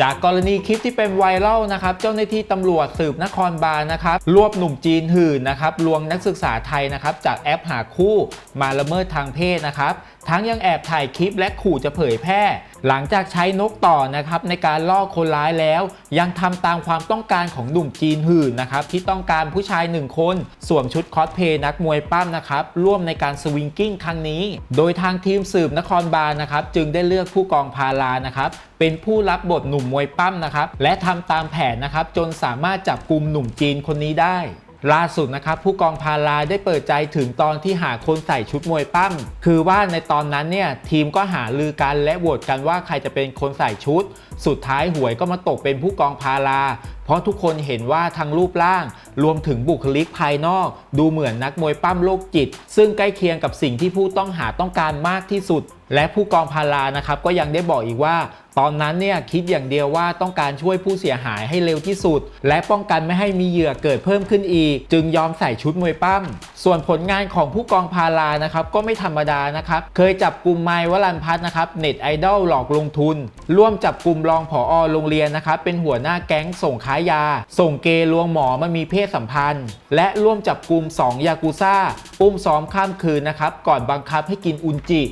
จากกรณีคลิปที่เป็นไวรัลนะครับเจ้าหน้าที่ตำรวจสืบนครบาลนะครับรวบหนุ่มจีนหื่นนะครับลวงนักศึกษาไทยนะครับจากแอปหาคู่มาละเมิดทางเพศนะครับทั้งยังแอบถ่ายคลิปและขู่จะเผยแพร่ หลังจากใช้นกต่อนะครับในการล่อคนร้ายแล้ว ยังทำตามความต้องการของหนุ่มจีนหื่นนะครับที่ต้องการผู้ชายหนึ่งคนสวมชุดคอสเพลย์นักมวยปั้มนะครับร่วมในการสวิงกิ้งครั้งนี้ โดยทางทีมสืบนครบาลนะครับจึงได้เลือกผู้กองพารานะครับเป็นผู้รับบทหนุ่มมวยปั้มนะครับและทำตามแผนนะครับจนสามารถจับกลุ่มหนุ่มจีนคนนี้ได้ ล่าสุดนะครับผู้กองพาราได้เปิดใจถึงตอนที่หาคนใส่ชุดมวยปั้มคือว่าในตอนนั้นเนี่ยทีมก็หาลือกันและโหวตกันว่าใครจะเป็นคนใส่ชุด สุดท้ายหวยก็มาตกเป็นผู้กองพาราเพราะทุกคนเห็นว่าทั้งรูปร่าง รวมถึงบุคลิกภายนอก ดูเหมือนนักมวยปั้มโรคจิต ซึ่งใกล้เคียงกับสิ่งที่ผู้ต้องหาต้องการมากที่สุด และผู้กองพารานะครับก็ยังได้บอกอีกว่า ตอนนั้นเนี่ยคิดอย่างเดียวว่าต้องการช่วยผู้เสียหายให้เร็วที่สุด และป้องกันไม่ให้มีเหยื่อเกิดเพิ่มขึ้นอีก จึงยอมใส่ชุดมวยปั้ม ส่วนผลงานของผู้กองพารานะครับก็ไม่ธรรมดานะครับเคยจับกลุ่มไมวรันพัฒน์นะครับเน็ตไอดอลหลอกลงทุน ร่วมจับกลุ่มรองผอโรงเรียนนะครับเป็นหัวหน้าแก๊งส่งค้ายา ส่งเกลวงหมอมามีเพศสัมพันธ์ และร่วมจับกลุ่ม2ยากูซ่า อุ้มซ้อมข้ามคืนนะครับ ก่อนบังคับให้กินอุนจิ